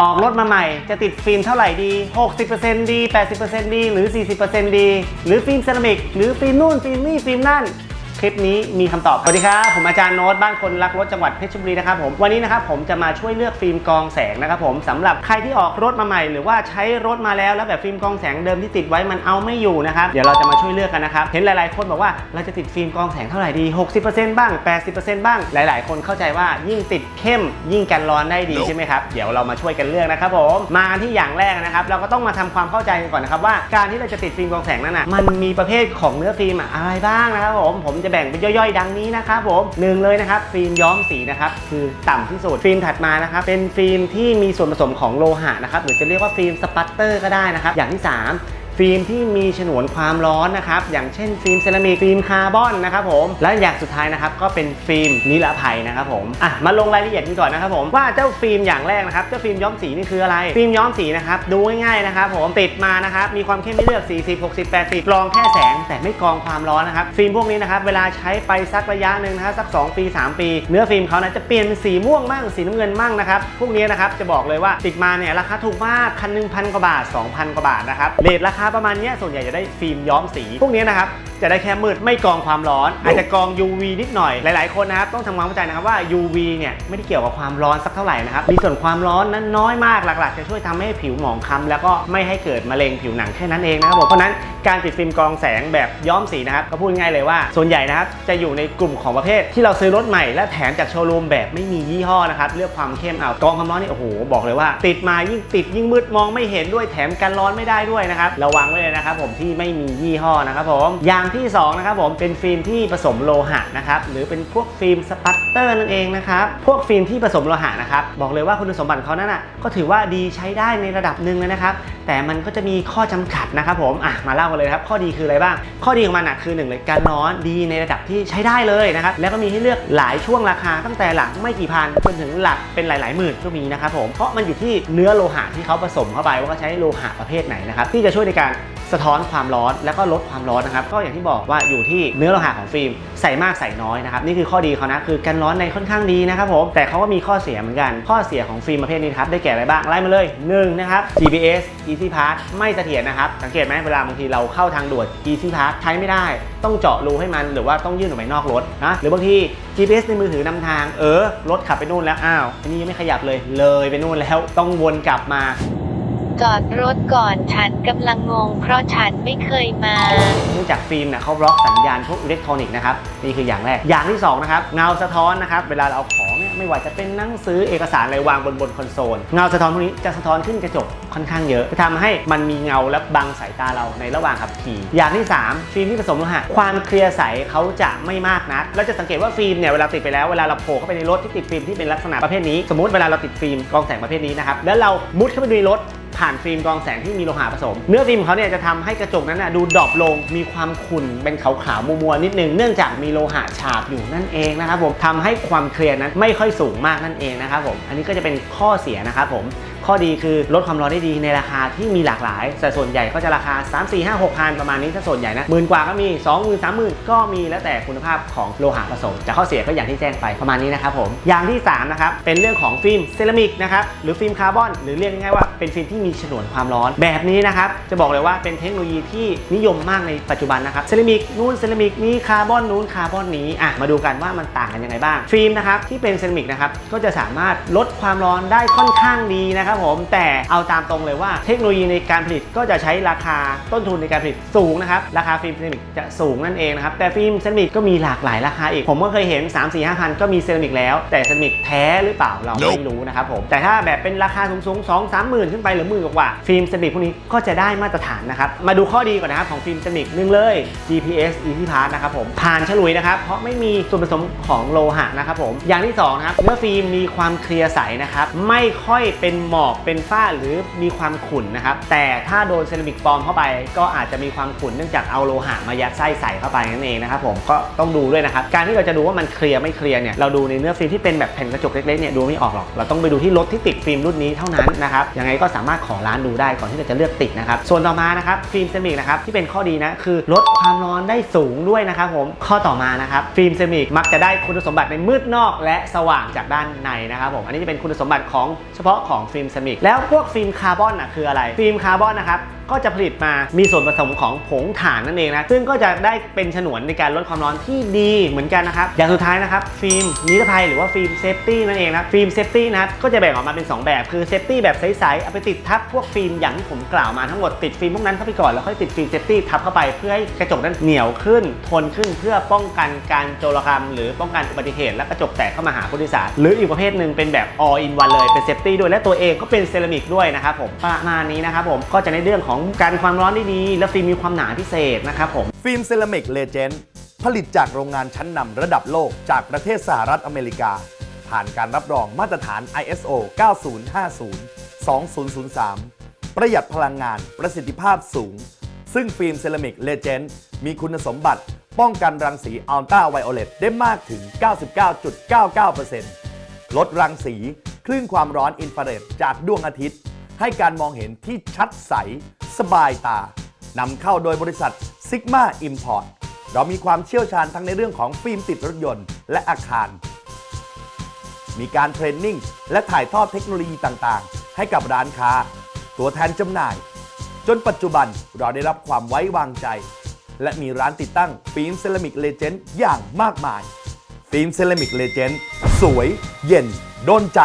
ออกรถมาใหม่จะติดฟิล์มเท่าไหร่ดี 60%ดี 80%ดี หรือ 40%ดี หรือฟิล์มเซรามิก หรือฟิล์มนู่นฟิล์มนี่ฟิล์มนั่น คลิปนี้มีคำตอบ สวัสดีครับ ผมอาจารย์โน้ตบ้านคนรักรถจังหวัดเพชรบุรีนะครับผม วันนี้นะครับผมจะมาช่วยเลือกฟิล์มกองแสงนะครับผมสำหรับใครที่ออกรถมาใหม่ หรือว่าใช้รถมาแล้วแล้วแบบฟิล์มกองแสงเดิมที่ติดไว้มันเอาไม่อยู่นะครับ เดี๋ยวเราจะมาช่วยเลือกกันนะครับ เห็นหลาย ๆ คนบอกว่าเราจะติดฟิล์มกองแสงเท่าไหร่ดี 60%บ้าง 80%บ้าง หลาย ๆ คนเข้าใจว่ายิ่งติดเข้ม ยิ่งกันร้อนได้ดีใช่ไหมครับ เดี๋ยวเรามาช่วยกันเลือกนะครับผม มาที่อย่างแรกนะครับ เราก็ต้องมาทำความเข้าใจกันก่อนนะครับว่าการที่เราจะติดฟิล์มกองแสงนั้นนะมันมีประเภทของเนื้อฟิล์มอะอะไรบ้างนะครับผมผมจะแบ่งเป็นย่อยๆ ดังนี้นะครับผมหนึ่งเลยนะครับฟิล์มย้อมสีนะครับคือต่ำที่สุดฟิล์มถัดมานะครับเป็นฟิล์มที่มีส่วนผสมของโลหะนะครับหรือจะเรียกว่าฟิล์มสปัตเตอร์ก็ได้นะครับอย่างที่สาม ฟิล์มที่มีฉนวนความร้อนนะครับ อย่างเช่นฟิล์มเซรามิกฟิล์มคาร์บอนนะครับผม และอย่างสุดท้ายนะครับก็เป็นฟิล์มนิรภัยนะครับผมอะมาลงรายละเอียดกันก่อนนะครับผมว่าเจ้าฟิล์มอย่างแรกนะครับเจ้าฟิล์มย้อมสีนี่คืออะไรฟิล์มย้อมสีนะครับดูง่ายๆนะครับผมติดมานะครับมีความเข้มไม่เลือก 40 60 80กรองแค่แสงแต่ไม่กรองความร้อนนะครับฟิล์มพวกนี้นะครับเวลาใช้ไปสักระยะหนึ่งนะครับสัก 2 ปี 3 ปี เนื้อฟิล์มเขานะจะเปลี่ยนเป็นสีม่วงมั่งสีน้ำเงินมั่งนะครับพวกนี้นะครับจะบอกเลยว่าติดมาเนี่ยราคาถูกมากคันหนึ่งพันกว่าบาท 2,000 กว่าบาทนะครับเรทราคาประมาณนี้ส่วนใหญ่จะได้ฟิล์มย้อมสี พวกนี้นะครับจะได้แค่มืดไม่กรองความร้อน อาจจะกรอง UV นิดหน่อยหลายๆคนนะครับต้องทำความเข้าใจนะครับว่า UV เนี่ยไม่ได้เกี่ยวกับความร้อนสักเท่าไหร่นะครับมีส่วนความร้อนนั้นน้อยมากหลัก ๆ จะช่วยทำให้ผิวหมองคล้ำแล้วก็ไม่ให้เกิดมะเร็งผิวหนังแค่นั้นเองนะครับผมเพราะนั้น การติดฟิล์มกรองแสงแบบย้อมสีนะครับก็พูดง่ายเลยว่าส่วนใหญ่นะครับจะอยู่ในกลุ่มของประเภท ที่เราซื้อรถใหม่และแถมจากโชว์รูมแบบไม่มียี่ห้อนะครับเลือกความเข้มเอากรองความร้อนนี่โอ้โหบอกเลยว่า ติดมายิ่งติดยิ่งมืดมองไม่เห็นด้วยแถมกันร้อนไม่ได้ด้วยนะครับระวังไว้เลยนะครับผมที่ไม่มียี่ห้อนะครับผมอย่างที่สองนะครับผมเป็นฟิล์มที่ผสมโลหะนะครับหรือเป็นพวกฟิล์มสปัตเตอร์นั่นเองนะครับพวกฟิล์มที่ผสมโลหะนะครับบอกเลยว่าคุณสมบัติเขานั้นอะก็ถือว่าดีใช้ได้ในระดับหนึ่งเลยนะครับแต่มันก็จะมีข้อจำกัดนะครับผมอะมาเล่ากันเลยครับ ข้อดีคืออะไรบ้าง ข้อดีของมันอะคือหนึ่งเลยการร้อนดีในระดับที่ใช้ได้เลยนะครับ แล้วก็มีให้เลือกหลายช่วงราคาตั้งแต่หลักไม่กี่พันจนถึงหลักเป็นหลาย ๆ หมื่นก็มีนะครับผม เพราะมันอยู่ที่เนื้อโลหะที่เขาผสมเข้าไปว่าเขาใช้โลหะประเภทไหนนะครับที่จะช่วยในการ สะท้อนความร้อนแล้วก็ลดความร้อนนะครับ ก็อย่างที่บอกว่าอยู่ที่เนื้อโลหะของฟิล์มใส่มากใส่น้อยนะครับนี่คือข้อดีเขานะคือกันร้อนในค่อนข้างดีนะครับผมแต่เขาก็มีข้อเสียเหมือนกัน ข้อเสียของฟิล์มประเภทนี้ครับได้แก่อะไรบ้างไล่มาเลย1นะครับ GPS Easy Pass ไม่เสถียรนะครับสังเกตไหมเวลาบางทีเราเข้าทางด่วน Easy Pass ใช้ไม่ได้ ต้องเจาะรูให้มันหรือว่าต้องยื่นออกไปนอกรถนะหรือบางที GPS ในมือถือนำทางเออรถขับไปนู่นแล้วอ้าวอันนี้ยังไม่ขยับเลยเลยไปนู่นแล้วต้องวนกลับมา จอดรถก่อนฉันกำลังงง เพราะฉันไม่เคยมาเนื่องจากฟิล์มเนี่ยเขาบล็อกสัญญาณพวกอิเล็กทรอนิกส์นะครับนี่คืออย่างแรก อย่างที่สองนะครับเงาสะท้อนนะครับเวลาเราเอาของเนี่ยไม่ว่าจะเป็นหนังสือเอกสารอะไรวางบนบนคอนโซลเงาสะท้อนพวกนี้จะสะท้อนขึ้นกระจกค่อนข้างเยอะจะทำให้มันมีเงาและบังสายตาเราในระหว่างขับขี่ อย่างที่สามฟิล์มที่ผสมโลหะความเคลียร์ใสเขาจะไม่มากนักเราจะสังเกตว่าฟิล์มเนี่ยเวลาติดไปแล้วเวลาเราโผล่เข้าไปในรถที่ติดฟิล์มที่เป็นลักษณะประเภทนี้สมมติเวลาเราติดฟิล์มกองแสงประเภทนี้นะครับแล้วเรามุดเข้าไปในรถ ผ่านฟิล์มกรองแสงที่มีโลหะผสม เนื้อฟิล์มเขาเนี่ยจะทำให้กระจกนั้นนะดูดรอปลง มีความขุ่นเป็นขาวๆมัวๆนิดนึงเนื่องจากมีโลหะฉาบอยู่นั่นเองนะครับผมทำให้ความเคลียร์นั้นไม่ค่อยสูงมากนั่นเองนะครับผมอันนี้ก็จะเป็นข้อเสียนะครับผม ข้อดีคือลดความร้อนได้ดีในราคาที่มีหลากหลายแต่ส่วนใหญ่ก็จะราคา 3 4 5 6พันประมาณนี้ถ้าส่วนใหญ่นะหมื่นกว่าก็มี 2 0 0 0 0 3 0 0 0ก็มีแล้วแต่คุณภาพของโลหะผสมแต่ข้อเสียก็อย่างที่แจ้งไปประมาณนี้นะครับผมอย่างที่3นะครับเป็นเรื่องของฟิล์มเซรามิกนะครับหรือฟิล์มคาร์บอนหรือเรียกง่ายๆว่าเป็นฟิล์มที่มีฉนวนความร้อนแบบนี้นะครับจะบอกเลยว่าเป็นเทคโนโลยีที่นิยมมากในปัจจุบันนะครับเซรามิกนู่นเซรามิกนี้คาร์บอนนู้นคาร์บอนนี้อะมาดูกันว่ามันต่างกันยังไงบ้างฟิล์มนะครับที่เป็นเซรามิกนะครับก็จะสามารถลดความร้อนได้ค่อนข้างดีนะครับผม แต่เอาตามตรงเลยว่าเทคโนโลยีในการผลิตก็จะใช้ราคาต้นทุนในการผลิตสูงนะครับ ราคาฟิล์มเซรามิกจะสูงนั่นเองนะครับ แต่ฟิล์มเซรามิกก็มีหลากหลายราคาอีก ผมก็เคยเห็น 3 4 5พันก็มีเซรามิกแล้ว แต่เซรามิกแท้หรือเปล่าเราไม่รู้นะครับผม แต่ถ้าแบบเป็นราคาสูงๆ2 3หมื่นขึ้นไปหรือหมื่นกว่าๆฟิล์มเซรามิกพวกนี้ก็จะได้มาตรฐานนะครับ มาดูข้อดีก่อนนะครับของฟิล์มเซรามิกหนึ่งเลย GPS Easy Pass นะครับผม ผ่านฉลุยนะครับ เพราะไม่มีส่วนผสมของโลหะนะครับผม อย่างที่สองนะครับเนื้อฟิล์มมีความเคลียร์ใสนะครับไม่ค่อยเป็นหมอกเป็นฝ้าหรือมีความขุ่นนะครับ แต่ถ้าโดนเซรามิกปลอมเข้าไป ก็อาจจะมีความขุ่นเนื่องจากเอาโลหะมายัดไส้ใส่เข้าไปนั่นเองนะครับผมก็ต้องดูด้วยนะครับ การที่เราจะดูว่ามันเคลียร์ไม่เคลียร์เนี่ยเราดูในเนื้อฟิล์มที่เป็นแบบแผ่นกระจกเล็กๆเนี่ยดูไม่ออกหรอกเราต้องไปดูที่รถที่ติดฟิล์มรุ่นนี้เท่านั้นนะครับยังไงก็สามารถขอร้านดูได้ก่อนที่เราจะเลือกติดนะครับส่วนต่อมานะครับฟิล์มเซรามิกนะครับที่เป็นข้อดีนะคือลดความร้อนได้สูงด้วยนะครับผมข้อต่อมานะครับฟิล์มเซรามิกมักจะได้คุณสมบัติในมืดนอก และสว่างจากด้านในนะครับผมอันนี้จะเป็นคุณสมบัติของเฉพาะของฟิล์มมเซมิกแล้วพวกฟิล์มคาร์บอนอะคืออะไร ฟิล์มคาร์บอนนะครับ ก็จะผลิตมามีส่วนผสมของผงถ่านนั่นเองนะซึ่งก็จะได้เป็นฉนวนในการลดความร้อนที่ดีเหมือนกันนะครับอย่างสุดท้ายนะครับฟิล์มนิรภัยหรือว่าฟิล์มเซฟตี้นั่นเองนะฟิล์มเซฟตี้นะก็จะแบ่งออกมาเป็น 2 แบบคือเซฟตี้แบบใสๆเอาไปติดทับพวกฟิล์มอย่างที่ผมกล่าวมาทั้งหมดติดฟิล์มพวกนั้นเข้าไปก่อนแล้วค่อยติดฟิล์มเซฟตี้ทับเข้าไปเพื่อให้กระจกนั้นเหนียวขึ้น ทนขึ้นเพื่อป้องกันการโจรกรรม หรือป้องกันอุบัติเหตุและกระจกแตกเข้ามาหาผู้โดยสารหรืออีกประเภทหนึ่งเป็นแบบ all in one เลยเป็นเซฟตี้ด้วยและตัวเองก็เป็นเซรามิกด้วยนะครับผมประมาณนี้นะครับผมก็จะในเรื่องของการความร้อนได้ดี และฟิล์มมีความหนาพิเศษนะครับผม ฟิล์มเซรามิกเลเจนด์ผลิตจากโรงงานชั้นนำระดับโลกจากประเทศสหรัฐอเมริกา ผ่านการรับรองมาตรฐาน ISO 9050 2003 ประหยัดพลังงานประสิทธิภาพสูง ซึ่งฟิล์มเซรามิกเลเจนด์มีคุณสมบัติป้องกันรังสีอัลตราไวโอเลตได้มากถึง 99.99%ลดรังสีคลื่นความร้อนอินฟราเรดจากดวงอาทิตย์ ให้การมองเห็นที่ชัดใส สบายตานำเข้าโดยบริษัท Sigma Import เรามีความเชี่ยวชาญทั้งในเรื่องของฟิล์มติดรถยนต์และอาคาร มีการเทรนนิ่งและถ่ายทอดเทคโนโลยีต่างๆ ให้กับร้านค้า ตัวแทนจำหน่าย จนปัจจุบันเราได้รับความไว้วางใจ และมีร้านติดตั้งฟิล์มเซรามิกเลเจนด์อย่างมากมาย ฟิล์มเซรามิกเลเจนด์สวย เย็น โดนใจ